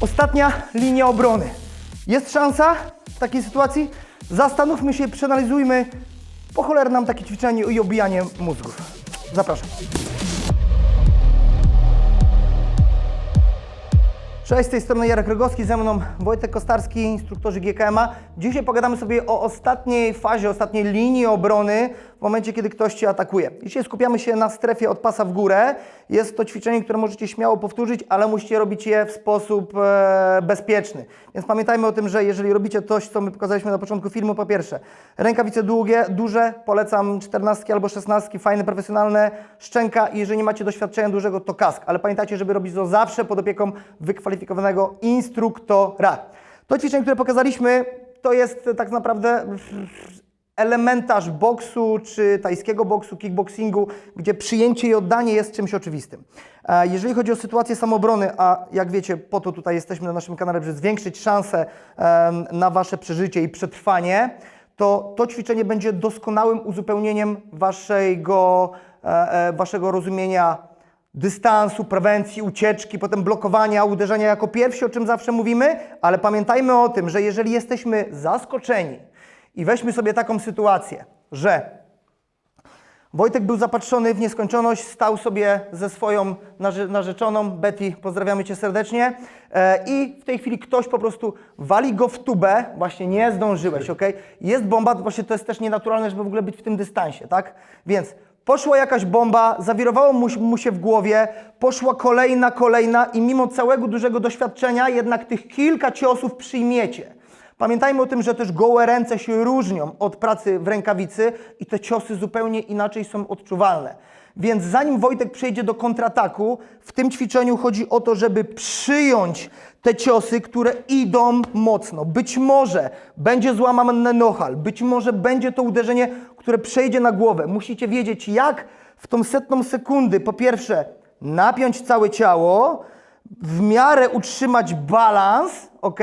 Ostatnia linia obrony. Jest szansa w takiej sytuacji? Zastanówmy się, przeanalizujmy. Po cholerę nam takie ćwiczenie i obijanie mózgów. Zapraszam. Cześć, z tej strony Jarek Rogowski, ze mną Wojtek Kostarski, instruktorzy GKMA. Dzisiaj pogadamy sobie o ostatniej fazie, ostatniej linii obrony w momencie, kiedy ktoś Cię atakuje. Dzisiaj skupiamy się na strefie od pasa w górę. Jest to ćwiczenie, które możecie śmiało powtórzyć, ale musicie robić je w sposób e, bezpieczny. Więc pamiętajmy o tym, że jeżeli robicie coś, co my pokazaliśmy na początku filmu, po pierwsze, rękawice długie, duże, polecam 14 albo 16, fajne, profesjonalne, szczęka i jeżeli nie macie doświadczenia dużego, to kask. Ale pamiętajcie, żeby robić to zawsze pod opieką wykwalifikowanego instruktora. To ćwiczenie, które pokazaliśmy, to jest tak naprawdę elementarz boksu czy tajskiego boksu, kickboxingu, gdzie przyjęcie i oddanie jest czymś oczywistym. E, Jeżeli chodzi o sytuację samobrony, a jak wiecie, po to tutaj jesteśmy na naszym kanale, żeby zwiększyć szanse na Wasze przeżycie i przetrwanie, to to ćwiczenie będzie doskonałym uzupełnieniem waszego, e, e, waszego rozumienia dystansu, prewencji, ucieczki, potem blokowania, uderzenia jako pierwsi, o czym zawsze mówimy, ale pamiętajmy o tym, że jeżeli jesteśmy zaskoczeni i weźmy sobie taką sytuację, że Wojtek był zapatrzony w nieskończoność, stał sobie ze swoją narze- narzeczoną, Betty, pozdrawiamy Cię serdecznie, e, i w tej chwili ktoś po prostu wali go w tubę, właśnie nie zdążyłeś, ok? Jest bomba, właśnie to jest też nienaturalne, żeby w ogóle być w tym dystansie, tak? Więc poszła jakaś bomba, zawirowało mu, mu się w głowie, poszła kolejna, kolejna i mimo całego dużego doświadczenia jednak tych kilka ciosów przyjmiecie. Pamiętajmy o tym, że też gołe ręce się różnią od pracy w rękawicy i te ciosy zupełnie inaczej są odczuwalne. Więc zanim Wojtek przejdzie do kontrataku, w tym ćwiczeniu chodzi o to, żeby przyjąć te ciosy, które idą mocno. Być może będzie złamany nohal, być może będzie to uderzenie, które przejdzie na głowę. Musicie wiedzieć, jak w tą setną sekundy, po pierwsze, napiąć całe ciało, w miarę utrzymać balans, ok?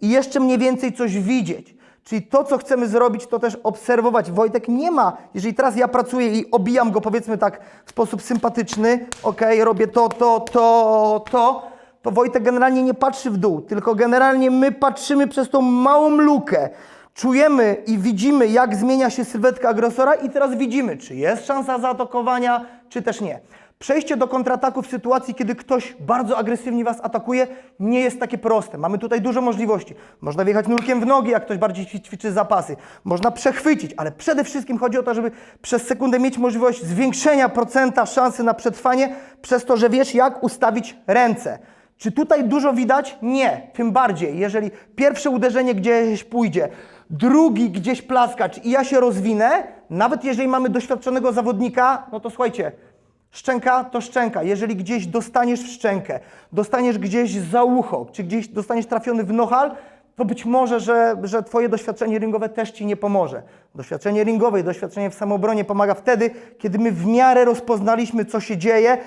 I jeszcze mniej więcej coś widzieć. Czyli to, co chcemy zrobić, to też obserwować. Wojtek nie ma, jeżeli teraz ja pracuję i obijam go, powiedzmy tak, w sposób sympatyczny, ok, robię to, to, to, to, to Wojtek generalnie nie patrzy w dół, tylko generalnie my patrzymy przez tą małą lukę. Czujemy i widzimy, jak zmienia się sylwetka agresora i teraz widzimy, czy jest szansa zaatakowania, czy też nie. Przejście do kontrataku w sytuacji, kiedy ktoś bardzo agresywnie Was atakuje, nie jest takie proste. Mamy tutaj dużo możliwości. Można wjechać nurkiem w nogi, jak ktoś bardziej ćwi- ćwiczy zapasy. Można przechwycić, ale przede wszystkim chodzi o to, żeby przez sekundę mieć możliwość zwiększenia procenta szansy na przetrwanie, przez to, że wiesz, jak ustawić ręce. Czy tutaj dużo widać? Nie. Tym bardziej, jeżeli pierwsze uderzenie gdzieś pójdzie, drugi gdzieś plaskacz i ja się rozwinę, nawet jeżeli mamy doświadczonego zawodnika, no to słuchajcie, Szczęka to szczęka. Jeżeli gdzieś dostaniesz w szczękę, dostaniesz gdzieś za ucho, czy gdzieś dostaniesz trafiony w nohal, to być może, że, że Twoje doświadczenie ringowe też Ci nie pomoże. Doświadczenie ringowe i doświadczenie w samoobronie pomaga wtedy, kiedy my w miarę rozpoznaliśmy, co się dzieje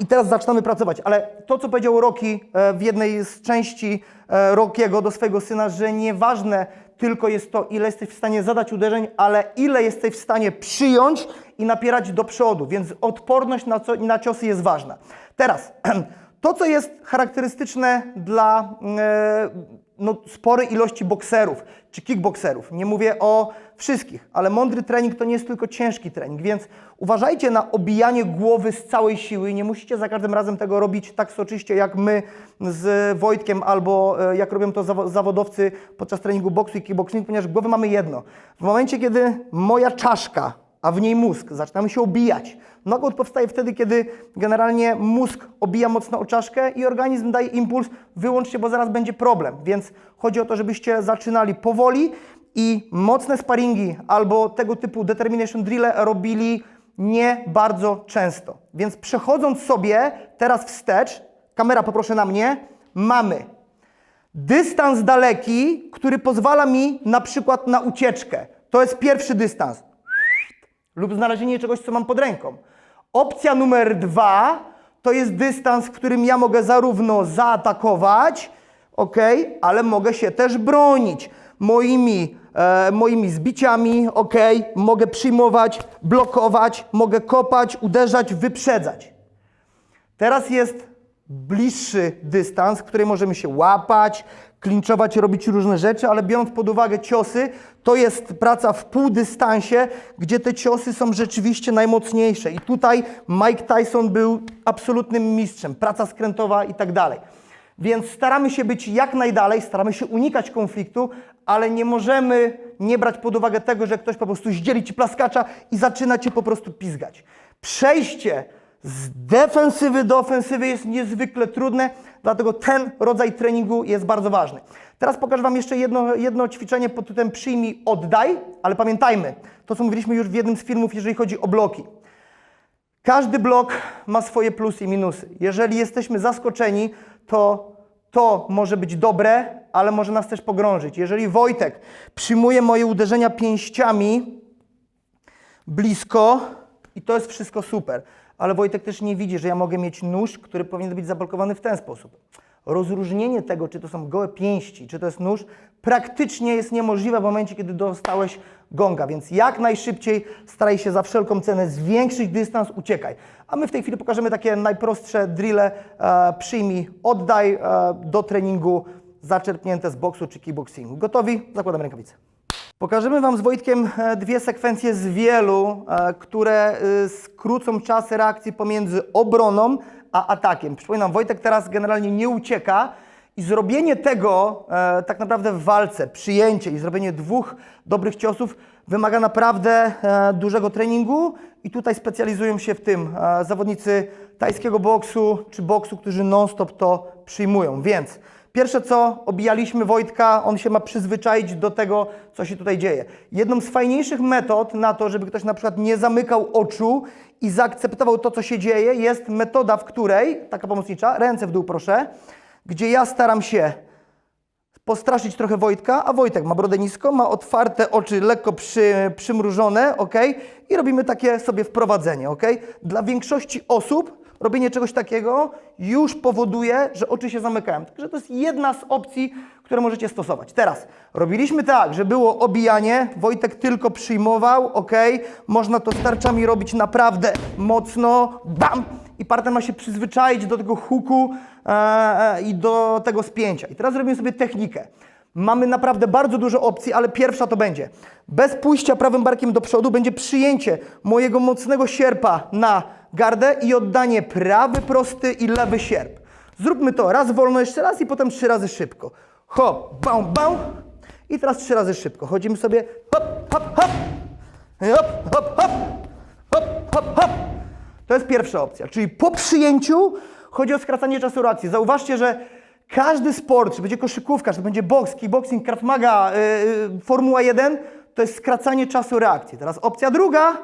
i teraz zaczynamy pracować. Ale to, co powiedział Rocky e, w jednej z części e, Rockiego do swojego syna, że nieważne tylko jest to, ile jesteś w stanie zadać uderzeń, ale ile jesteś w stanie przyjąć i napierać do przodu, więc odporność na, co, na ciosy jest ważna. Teraz, to co jest charakterystyczne dla e, no, sporej ilości bokserów czy kickbokserów, nie mówię o wszystkich, ale mądry trening to nie jest tylko ciężki trening, więc uważajcie na obijanie głowy z całej siły i nie musicie za każdym razem tego robić tak soczyście jak my z Wojtkiem albo e, jak robią to zawo- zawodowcy podczas treningu boksu i kickboxingu, ponieważ głowę mamy jedno. W momencie, kiedy moja czaszka a w niej mózg. Zaczynamy się obijać. Knockout powstaje wtedy, kiedy generalnie mózg obija mocno o czaszkę i organizm daje impuls, wyłącz się, bo zaraz będzie problem. Więc chodzi o to, żebyście zaczynali powoli i mocne sparingi albo tego typu determination drille robili nie bardzo często. Więc przechodząc sobie teraz wstecz, kamera poproszę na mnie, mamy dystans daleki, który pozwala mi na przykład na ucieczkę. To jest pierwszy dystans lub znalezienie czegoś, co mam pod ręką. Opcja numer dwa to jest dystans, w którym ja mogę zarówno zaatakować, ok, ale mogę się też bronić. Moimi, e, moimi zbiciami, ok, mogę przyjmować, blokować, mogę kopać, uderzać, wyprzedzać. Teraz jest bliższy dystans, w którym możemy się łapać, klinczować, robić różne rzeczy, ale biorąc pod uwagę ciosy, to jest praca w półdystansie, gdzie te ciosy są rzeczywiście najmocniejsze. I tutaj Mike Tyson był absolutnym mistrzem, praca skrętowa i tak dalej. Więc staramy się być jak najdalej, staramy się unikać konfliktu, ale nie możemy nie brać pod uwagę tego, że ktoś po prostu zdzieli ci plaskacza i zaczyna cię po prostu pizgać. Przejście z defensywy do ofensywy jest niezwykle trudne, dlatego ten rodzaj treningu jest bardzo ważny. Teraz pokażę Wam jeszcze jedno, jedno ćwiczenie pod tytułem przyjmij, oddaj, ale pamiętajmy, to co mówiliśmy już w jednym z filmów, jeżeli chodzi o bloki. Każdy blok ma swoje plusy i minusy. Jeżeli jesteśmy zaskoczeni, to to może być dobre, ale może nas też pogrążyć. Jeżeli Wojtek przyjmuje moje uderzenia pięściami blisko i to jest wszystko super, ale Wojtek też nie widzi, że ja mogę mieć nóż, który powinien być zablokowany w ten sposób. Rozróżnienie tego, czy to są gołe pięści, czy to jest nóż, praktycznie jest niemożliwe w momencie, kiedy dostałeś gonga, więc jak najszybciej staraj się za wszelką cenę zwiększyć dystans, uciekaj. A my w tej chwili pokażemy takie najprostsze drille, e, przyjmij, oddaj e, do treningu zaczerpnięte z boksu czy kickboxingu. Gotowi? Zakładamy rękawice. Pokażemy Wam z Wojtkiem e, dwie sekwencje z wielu, e, które e, skrócą czas reakcji pomiędzy obroną a atakiem. Przypominam, Wojtek teraz generalnie nie ucieka i zrobienie tego e, tak naprawdę w walce, przyjęcie i zrobienie dwóch dobrych ciosów wymaga naprawdę e, dużego treningu i tutaj specjalizują się w tym e, zawodnicy tajskiego boksu czy boksu, którzy non-stop to przyjmują. Więc Pierwsze co, obijaliśmy Wojtka, on się ma przyzwyczaić do tego, co się tutaj dzieje. Jedną z fajniejszych metod na to, żeby ktoś na przykład nie zamykał oczu i zaakceptował to, co się dzieje, jest metoda, w której, taka pomocnicza, ręce w dół proszę, gdzie ja staram się postraszyć trochę Wojtka, a Wojtek ma brodę nisko, ma otwarte oczy, lekko przy, przymrużone, ok? I robimy takie sobie wprowadzenie, ok? Dla większości osób robienie czegoś takiego już powoduje, że oczy się zamykają. Także to jest jedna z opcji, które możecie stosować. Teraz robiliśmy tak, że było obijanie, Wojtek tylko przyjmował, ok? Można to starczami robić naprawdę mocno, bam! I partner ma się przyzwyczaić do tego huku e, e, i do tego spięcia. I teraz robimy sobie technikę. Mamy naprawdę bardzo dużo opcji, ale pierwsza to będzie. Bez pójścia prawym barkiem do przodu będzie przyjęcie mojego mocnego sierpa na gardę i oddanie prawy prosty i lewy sierp. Zróbmy to raz wolno, jeszcze raz i potem trzy razy szybko. Hop, bam, bam. I teraz trzy razy szybko. Chodzimy sobie hop, hop, hop. Hop, hop, hop. Hop, hop, hop. To jest pierwsza opcja. Czyli po przyjęciu chodzi o skracanie czasu reakcji. Zauważcie, że każdy sport, czy będzie koszykówka, czy będzie boks, kickboxing, krav maga, yy, Formuła 1, to jest skracanie czasu reakcji. Teraz opcja druga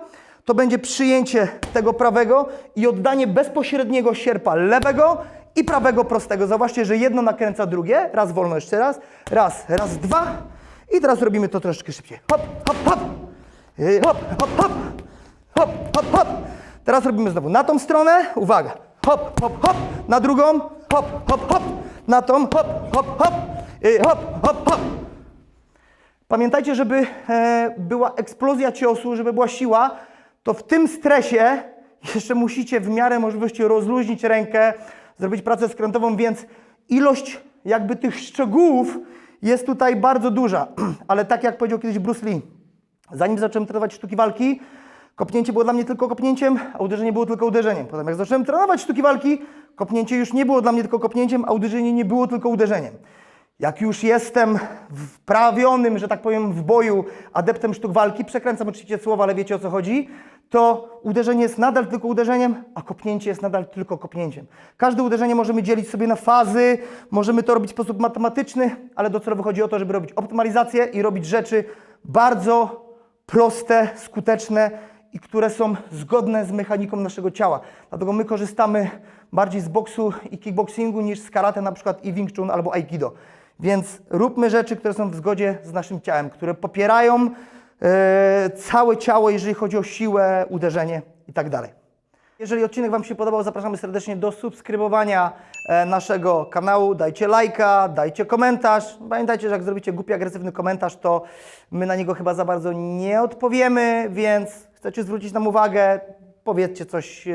to będzie przyjęcie tego prawego i oddanie bezpośredniego sierpa lewego i prawego prostego. Zauważcie, że jedno nakręca drugie. Raz wolno jeszcze raz. Raz, raz, dwa. I teraz robimy to troszeczkę szybciej. Hop, hop, hop. Yy, Hop, hop, hop. Hop, hop, hop. Teraz robimy znowu na tą stronę. Uwaga. Hop, hop, hop. Na drugą. Hop, hop, hop. Na tą. Hop, hop, hop. Yy, Hop, hop, hop. Pamiętajcie, żeby e, była eksplozja ciosu, żeby była siła, to w tym stresie jeszcze musicie w miarę możliwości rozluźnić rękę, zrobić pracę skrętową, więc ilość jakby tych szczegółów jest tutaj bardzo duża. Ale tak jak powiedział kiedyś Bruce Lee, zanim zacząłem trenować sztuki walki, kopnięcie było dla mnie tylko kopnięciem, a uderzenie było tylko uderzeniem. Potem jak zacząłem trenować sztuki walki, kopnięcie już nie było dla mnie tylko kopnięciem, a uderzenie nie było tylko uderzeniem. Jak już jestem wprawionym, że tak powiem, w boju adeptem sztuk walki, przekręcam oczywiście słowa, ale wiecie o co chodzi, to uderzenie jest nadal tylko uderzeniem, a kopnięcie jest nadal tylko kopnięciem. Każde uderzenie możemy dzielić sobie na fazy, możemy to robić w sposób matematyczny, ale docelowo chodzi o to, żeby robić optymalizację i robić rzeczy bardzo proste, skuteczne i które są zgodne z mechaniką naszego ciała. Dlatego my korzystamy bardziej z boksu i kickboxingu niż z karate na przykład i Wing Chun albo Aikido. Więc róbmy rzeczy, które są w zgodzie z naszym ciałem, które popierają całe ciało, jeżeli chodzi o siłę, uderzenie i tak dalej. Jeżeli odcinek Wam się podobał, zapraszamy serdecznie do subskrybowania e, naszego kanału, dajcie lajka, dajcie komentarz. Pamiętajcie, że jak zrobicie głupi, agresywny komentarz, to my na niego chyba za bardzo nie odpowiemy, więc chcecie zwrócić nam uwagę, powiedzcie coś e,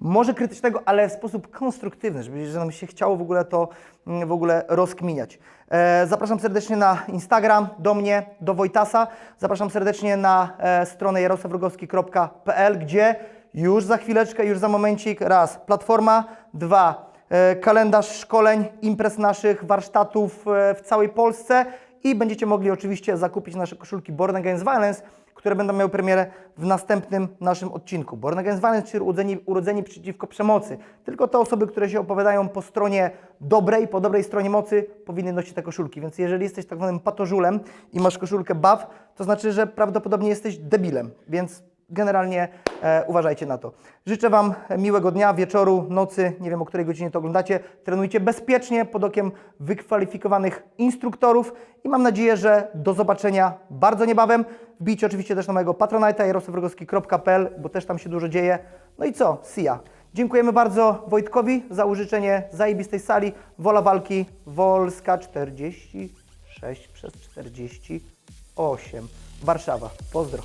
może krytycznego, ale w sposób konstruktywny, żeby że nam się chciało w ogóle to mm, w ogóle rozkminiać. E, zapraszam serdecznie na Instagram, do mnie, do Wojtasa. Zapraszam serdecznie na e, stronę jarosławrogowski.pl, gdzie już za chwileczkę, już za momencik, raz, platforma, dwa, e, kalendarz szkoleń, imprez naszych, warsztatów e, w całej Polsce i będziecie mogli oczywiście zakupić nasze koszulki Born Against Violence, które będą miały premierę w następnym naszym odcinku. Born Against Violence, czyli urodzeni, urodzeni przeciwko przemocy. Tylko te osoby, które się opowiadają po stronie dobrej, po dobrej stronie mocy, powinny nosić te koszulki. Więc jeżeli jesteś tak zwanym patożulem i masz koszulkę BAW, to znaczy, że prawdopodobnie jesteś debilem. Więc generalnie e, uważajcie na to. Życzę Wam miłego dnia, wieczoru, nocy, nie wiem o której godzinie to oglądacie. Trenujcie bezpiecznie pod okiem wykwalifikowanych instruktorów i mam nadzieję, że do zobaczenia bardzo niebawem. Wbijcie oczywiście też na mojego patronite'a jarosławrogowski.pl, bo też tam się dużo dzieje. No i co? See ya. Dziękujemy bardzo Wojtkowi za użyczenie zajebistej sali Wola Walki Wolska 46 przez 48 Warszawa. Pozdro.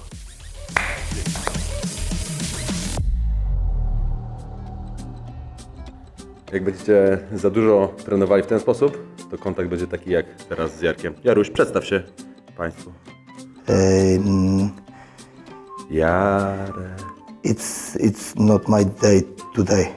Jak będziecie za dużo trenowali w ten sposób, to kontakt będzie taki jak teraz z Jarkiem. Jaruś, przedstaw się Państwu. Um, Jarek. it's it's not my day today.